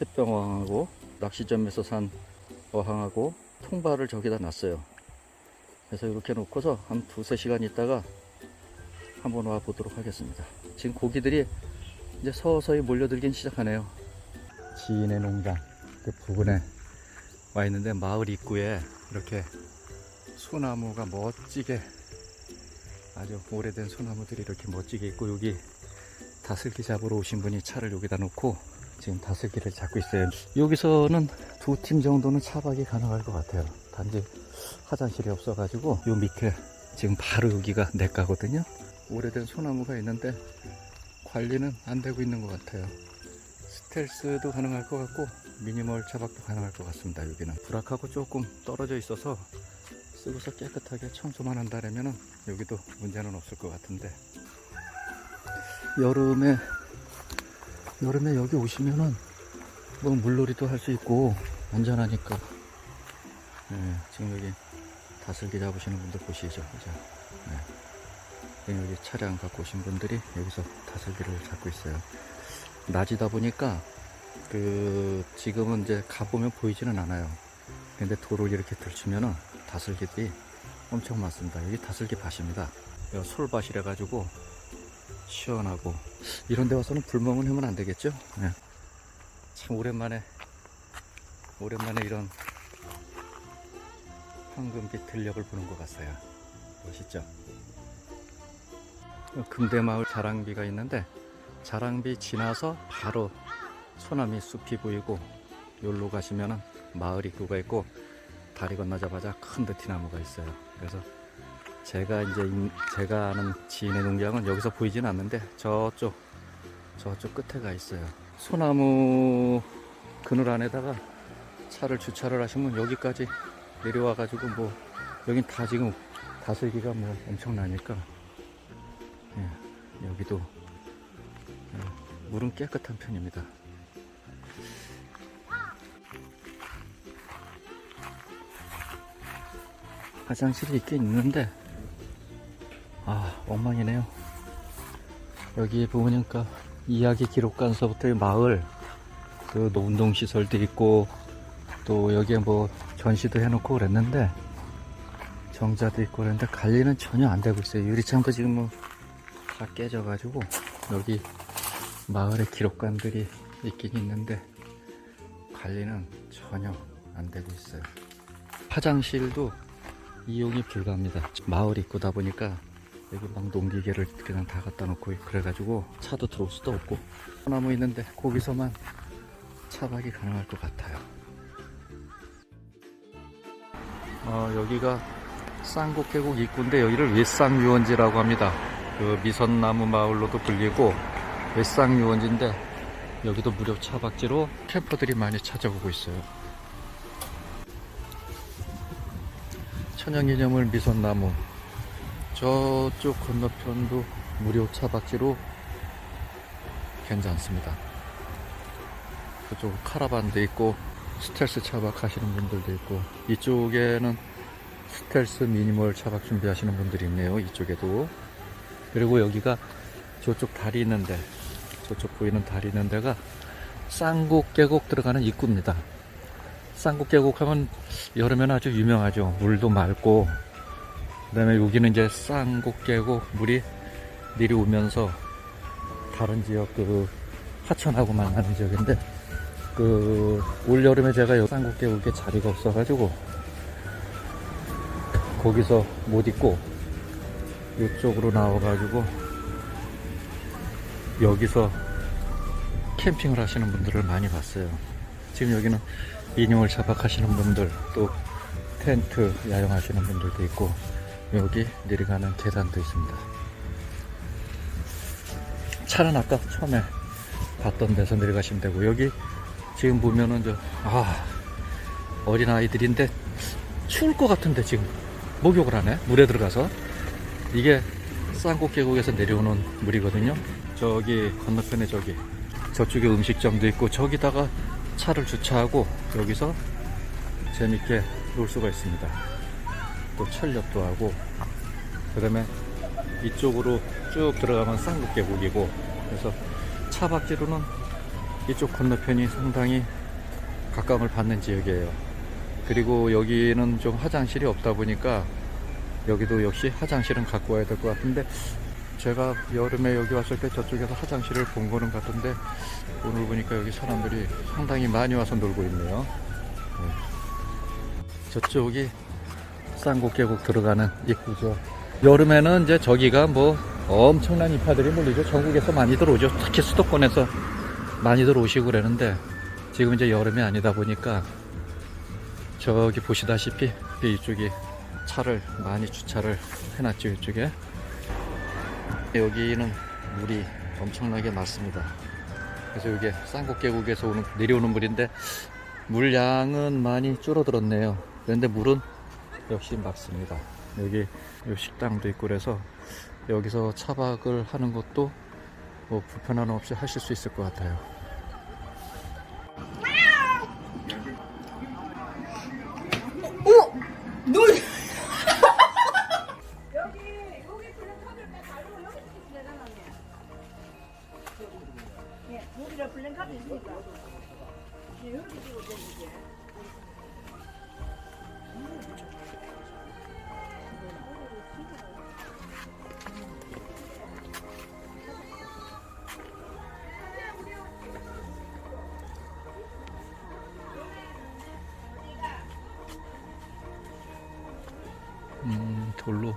햇병어항하고 낚시점에서 산 어항하고 통발을 저기다 놨어요. 그래서 이렇게 놓고서 한 두세 시간 있다가 한번 와 보도록 하겠습니다. 지금 고기들이 이제 서서히 몰려들긴 시작하네요. 지인의 농장 그 부근에 와 있는데 마을 입구에 이렇게 소나무가 멋지게 아주 오래된 소나무들이 이렇게 멋지게 있고 여기 다슬기 잡으러 오신 분이 차를 여기다 놓고 지금 다슬기를 잡고 있어요. 여기서는 두 팀 정도는 차박이 가능할 것 같아요. 단지 화장실이 없어가지고 요 밑에 지금 바로 여기가 내과거든요. 오래된 소나무가 있는데 관리는 안 되고 있는 것 같아요. 스텔스도 가능할 것 같고 미니멀 차박도 가능할 것 같습니다. 여기는 불악하고 조금 떨어져 있어서 쓰고서 깨끗하게 청소만 한다면은 여기도 문제는 없을 것 같은데 여름에 여름에 여기 오시면은 뭐 물놀이도 할 수 있고 안전하니까. 예, 지금 여기 다슬기 잡으시는 분들 보시죠. 그죠 예. 여기 차량 갖고 오신 분들이 여기서 다슬기를 잡고 있어요. 낮이다 보니까 그 지금은 이제 가보면 보이지는 않아요. 근데 도로를 이렇게 들치면은 다슬기들이 엄청 많습니다. 여기 다슬기 밭입니다. 솔밭이라 가지고 시원하고. 이런 데 와서는 불멍은 하면 안 되겠죠? 예. 참 오랜만에 오랜만에 이런 황금빛 들녘을 보는 것 같아요. 멋있죠? 금대마을 자랑비가 있는데 자랑비 지나서 바로 소나미 숲이 보이고 여기로 가시면은 마을 입구가 있고 다리 건너자마자 큰 드티나무가 있어요. 그래서 제가 이제 인- 제가 아는 지인의 농장은 여기서 보이진 않는데 저쪽 저쪽 끝에 가 있어요. 소나무 그늘 안에다가 차를 주차를 하시면 여기까지 내려와 가지고 뭐 여긴 다 지금 다슬기가 뭐 엄청나니까 예, 여기도 예, 물은 깨끗한 편입니다. 화장실이 있긴 있는데 아 엉망이네요. 여기 보니까 이야기 기록관서부터 이 마을 그 운동 시설도 있고 또 여기에 뭐 전시도 해놓고 그랬는데 정자도 있고 그랬는데 관리는 전혀 안 되고 있어요. 유리창도 지금 뭐 다 깨져가지고 여기 마을의 기록관들이 있긴 있는데 관리는 전혀 안 되고 있어요. 화장실도 이용이 불가합니다. 마을 입구다 보니까 여기 막 농기계를 그냥 다 갖다 놓고 그래가지고 차도 들어올 수도 없고 소나무 있는데 거기서만 차박이 가능할 것 같아요. 어, 여기가 쌍곡계곡 입구인데 여기를 외쌍유원지라고 합니다. 그 미선나무 마을로도 불리고 외쌍유원지인데 여기도 무료 차박지로 캠퍼들이 많이 찾아오고 있어요. 천연기념물 미선나무 저쪽 건너편도 무료 차박지로 괜찮습니다. 그쪽 카라반도 있고 스텔스 차박 하시는 분들도 있고 이쪽에는 스텔스 미니멀 차박 준비하시는 분들이 있네요. 이쪽에도 그리고 여기가 저쪽 다리 있는데 저쪽 보이는 다리 있는 데가 쌍곡 계곡 들어가는 입구입니다. 쌍곡 계곡 하면 여름에는 아주 유명하죠. 물도 맑고 그 다음에 여기는 이제 쌍곡 계곡 물이 내려오면서 다른 지역 그 하천하고 만나는 지역인데 그 올 여름에 제가 요 쌍곡 계곡에 자리가 없어가지고 거기서 못 있고 이쪽으로 나와가지고 여기서 캠핑을 하시는 분들을 많이 봤어요. 지금 여기는 인용을 차박하시는 분들 또 텐트 야영하시는 분들도 있고 여기 내려가는 계단도 있습니다. 차는 아까 처음에 봤던 데서 내려가시면 되고 여기 지금 보면은 저 아, 어린 아이들인데 추울 것 같은데 지금 목욕을 하네 물에 들어가서 이게 쌍곡 계곡에서 내려오는 물이거든요. 저기 건너편에 저기 저쪽에 음식점도 있고 저기다가 차를 주차하고 여기서 재밌게 놀 수가 있습니다. 또 철렵도 하고 그 다음에 이쪽으로 쭉 들어가면 쌍국계곡이고 그래서 차박지로는 이쪽 건너편이 상당히 각광을 받는 지역이에요. 그리고 여기는 좀 화장실이 없다 보니까 여기도 역시 화장실은 갖고 와야 될 것 같은데 제가 여름에 여기 왔을 때 저쪽에서 화장실을 본 거는 같은데 오늘 보니까 여기 사람들이 상당히 많이 와서 놀고 있네요. 네. 저쪽이 쌍곡 계곡 들어가는 입구죠. 여름에는 이제 저기가 뭐 엄청난 이파들이 몰리죠. 전국에서 많이 들어오죠. 특히 수도권에서 많이 들어오시고 그러는데 지금 이제 여름이 아니다 보니까 저기 보시다시피 이쪽이 차를 많이 주차를 해놨죠. 이쪽에 여기는 물이 엄청나게 맑습니다. 그래서 이게 쌍곡 계곡에서 오는 내려오는 물인데 물량은 많이 줄어들었네요. 그런데 물은 역시 맑습니다. 여기 요 식당도 있고 그래서 여기서 차박을 하는 것도 뭐 불편함 없이 하실 수 있을 것 같아요. 돌로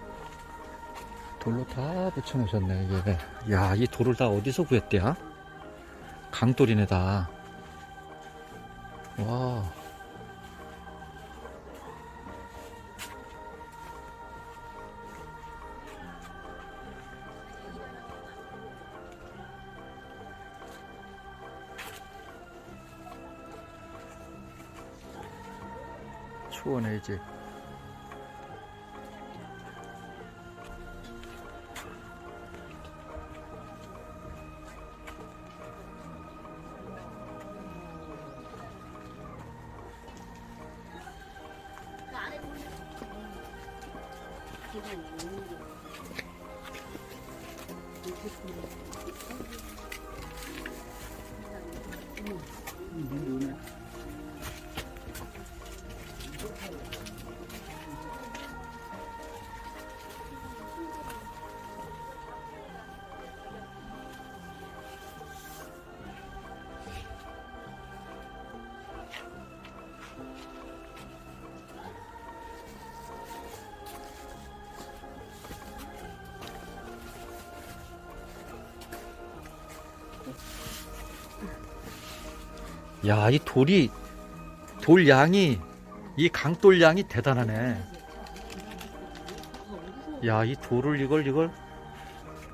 돌로 다 붙여 놓으셨네 이게. 야, 이 돌을 다 어디서 구했대야? 강돌이네 다. 와. 초원의 이 제 야, 이 돌이, 돌 양이, 이 강돌 양이 대단하네. 야, 이 돌을 이걸, 이걸,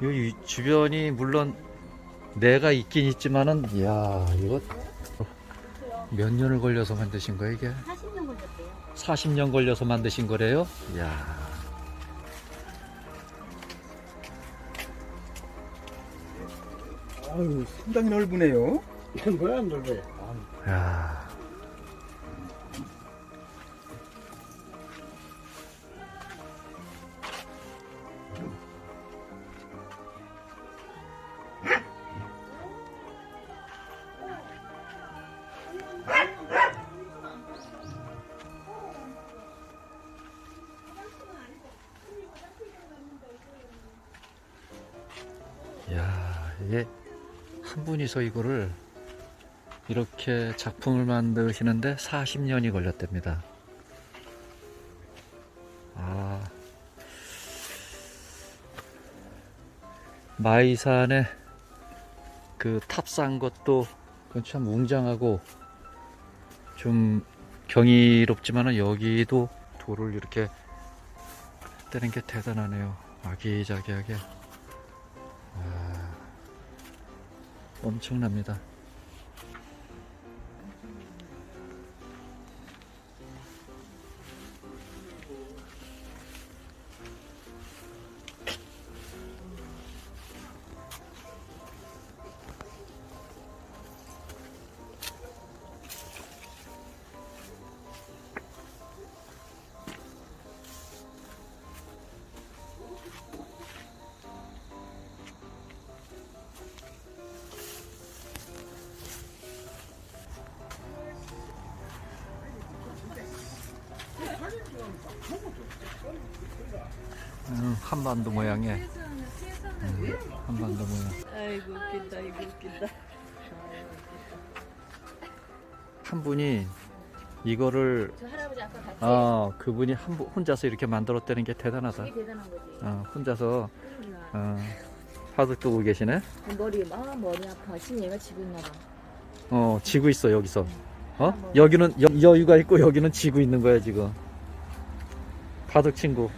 이 주변이 물론 내가 있긴 있지만은, 야, 이거 몇 년을 걸려서 만드신 거야, 이게? 40년 걸렸대요. 40년 걸려서 만드신 거래요? 야 아유, 상당히 넓으네요. 뭐야 안 넓어 야. 야, 이게 한 분이서 이거를 이렇게 작품을 만드시는데 40년이 걸렸답니다. 아, 마이산에 그 탑산 것도 그건 참 웅장하고 좀 경이롭지만은 여기도 돌을 이렇게 떼는 게 대단하네요. 아기자기하게. 와, 엄청납니다. 음, 한반도 모양의 음, 한반도 모양. 아이고 웃긴다 이거 웃긴다. 한 분이 이거를 저 할아버지 아까 같이 어 그분이 한 분- 혼자서 이렇게 만들었다는 게 대단하다. 되게 대단한 거지. 어, 혼자서 그러구나. 어, 화두 뜨고 계시네. 머리 아 머리 아파. 지금 얘가 지고 있나 봐. 어 지고 있어 여기서. 어 여기는 여, 여유가 있고 여기는 지고 있는 거야 지금. 바둑 친구.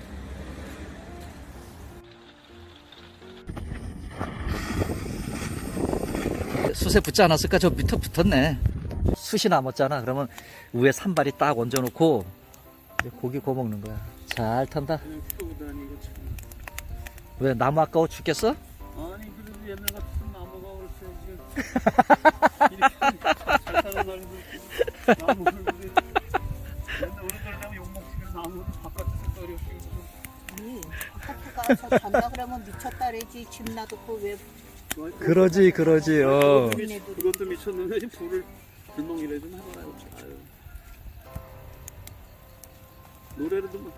숯에 붙지 않았을까? 저 밑에 붙었네. 숯이 남았잖아. 그러면 위에 산발이 딱 얹어놓고 고기 구워 먹는 거야. 잘 탄다. 왜 나무 아까워 죽겠어? 아니 그래도 옛날 같은 나무가 그렇지 지금 이렇게 잘 사람들 나무 잔다 그러면 미쳤다 그러지 집 놔두고 왜 그러지, 그러지. 어. 그것도 미쳤는데 불을 불멍이라 좀 해봐요 아유. 노래라도 뭐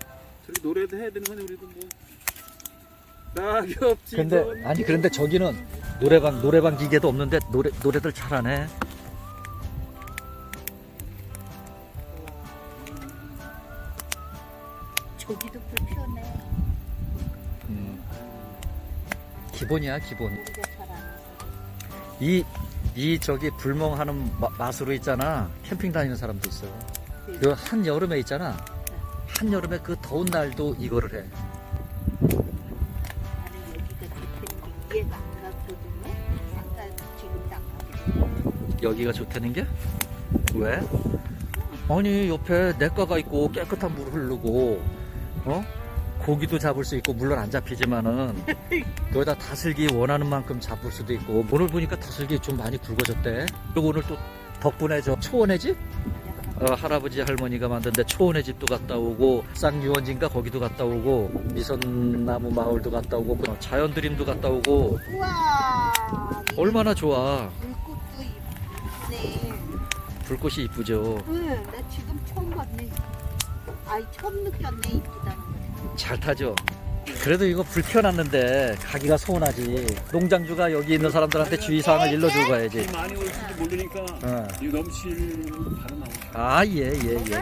저기 노래도 해야 되는 거니 우리도 뭐 낙엽 지금 근데 아니 그런데 저기는 노래방 노래방 기계도 없는데 노래 노래들 잘하네. 기본이야 기본. 이 이 저기 불멍하는 마- 맛으로 있잖아 캠핑 다니는 사람도 있어. 그한 여름에 있잖아. 한 여름에 그 더운 날도 이거를 해. 여기가 좋다는 게 왜? 아니 옆에 냇가가 있고 깨끗한 물 흐르고 어 고기도 잡을 수 있고 물론 안 잡히지만은 여기다 다슬기 원하는 만큼 잡을 수도 있고. 오늘 보니까 다슬기 좀 많이 굵어졌대. 그리고 오늘 또 덕분에 저 초원의 집? 어, 할아버지 할머니가 만든데 초원의 집도 갔다 오고 쌍유원진가 거기도 갔다 오고 미선나무 마을도 갔다 오고 그 자연드림도 갔다 오고. 우와. 얼마나 좋아. 불꽃도 이쁘네. 불꽃이 이쁘죠. 응나 지금 처음 봤네. 아이 처음 느꼈네 이쁘다는 거 잘 타죠. 그래도 이거 불 켜놨는데 가기가 서운하지. 농장주가 여기 있는 사람들한테 주의사항을 일러주고 가야지. 많이 올지도 모르니까 어. 이 넘칠 바로 나오죠. 아, 예, 예, 예. 이게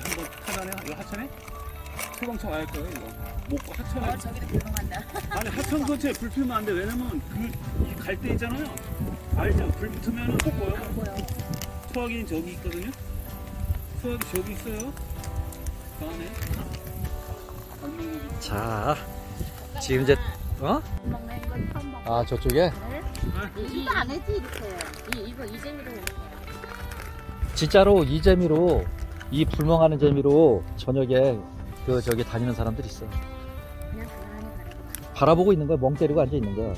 한번 타다네 이거 하천에? 소방차 와야 거예요 이거. 못 가- 하천에. 어 저기도 불멍한다. 아니 하천 근처에 불 피우면 안 돼. 왜냐면 그갈때 있잖아요. 알죠? 불 붙으면 꼭 보여 소화기는 저기 있거든요. 소화기 저기 있어요. 그 안에 자, 지금 이제, 어? 먹는 건 처음 먹어 아, 저쪽에? 이거 안 해지 이렇게 이 이거 이 재미로 진짜로 이 재미로, 이 불멍하는 재미로 저녁에 그, 저기 다니는 사람들 있어. 그냥 가만히. 바라보고 있는 거야. 멍 때리고 앉아 있는 거야.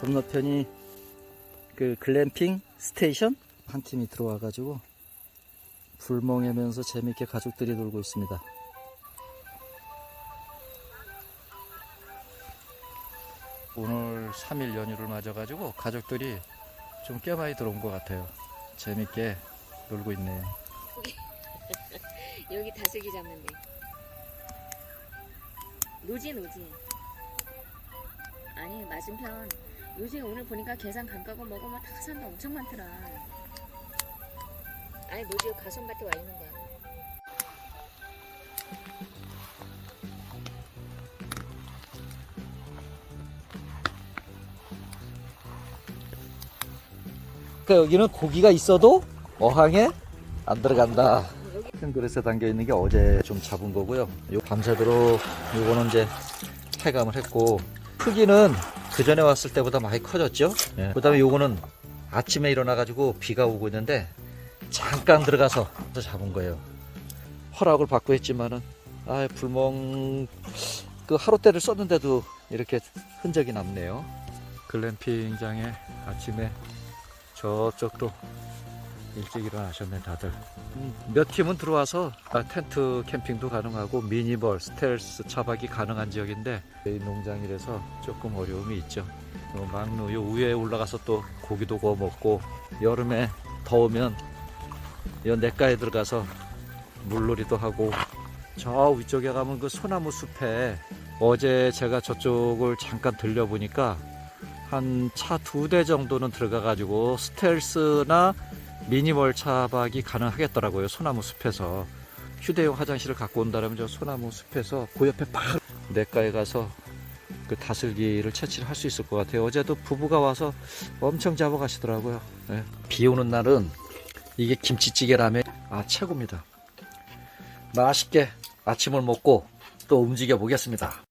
건너편이 그 글램핑 스테이션 한 팀이 들어와가지고 불멍하면서 재밌게 가족들이 놀고 있습니다. 오늘 3일 연휴를 맞아가지고 가족들이 좀 꽤 많이 들어온 것 같아요. 재밌게 놀고 있네. 여기 다슬기 잡는데. 노지 노지. 아니 맞은편 요새 오늘 보니까 계산 감가고 막다 사람 엄청 많더라. 아니 노지 가손밭에 와 있는 거야. 그러니까 여기는 고기가 있어도 어항에 안 들어간다. 큰 그릇에 담겨 있는 게 어제 좀 잡은 거고요. 요 밤새도록 요거는 이제 폐감을 했고 크기는 그 전에 왔을 때보다 많이 커졌죠. 예. 그다음에 요거는 아침에 일어나 가지고 비가 오고 있는데 잠깐 들어가서 잡은 거예요. 허락을 받고 했지만은 아 불멍 그 하루때를 썼는데도 이렇게 흔적이 남네요. 글램핑장에 아침에 저쪽도 일찍 일어나셨네 다들. 음, 몇 팀은 들어와서 아, 텐트 캠핑도 가능하고 미니벌 스텔스 차박이 가능한 지역인데 이 농장이라서 조금 어려움이 있죠. 어, 막루 요 위에 올라가서 또 고기도 구워 먹고 여름에 더우면 요 냇가에 들어가서 물놀이도 하고 저 위쪽에 가면 그 소나무 숲에 어제 제가 저쪽을 잠깐 들려보니까 한 차 두 대 정도는 들어가 가지고 스텔스나 미니멀 차박이 가능하겠더라고요. 소나무 숲에서 휴대용 화장실을 갖고 온다면 저 소나무 숲에서 그 옆에 바로 내과에 가서 그 다슬기를 채취를 할 수 있을 것 같아요. 어제도 부부가 와서 엄청 잡아가시더라고요. 예. 비 오는 날은 이게 김치찌개라면 아 최고입니다. 맛있게 아침을 먹고 또 움직여 보겠습니다.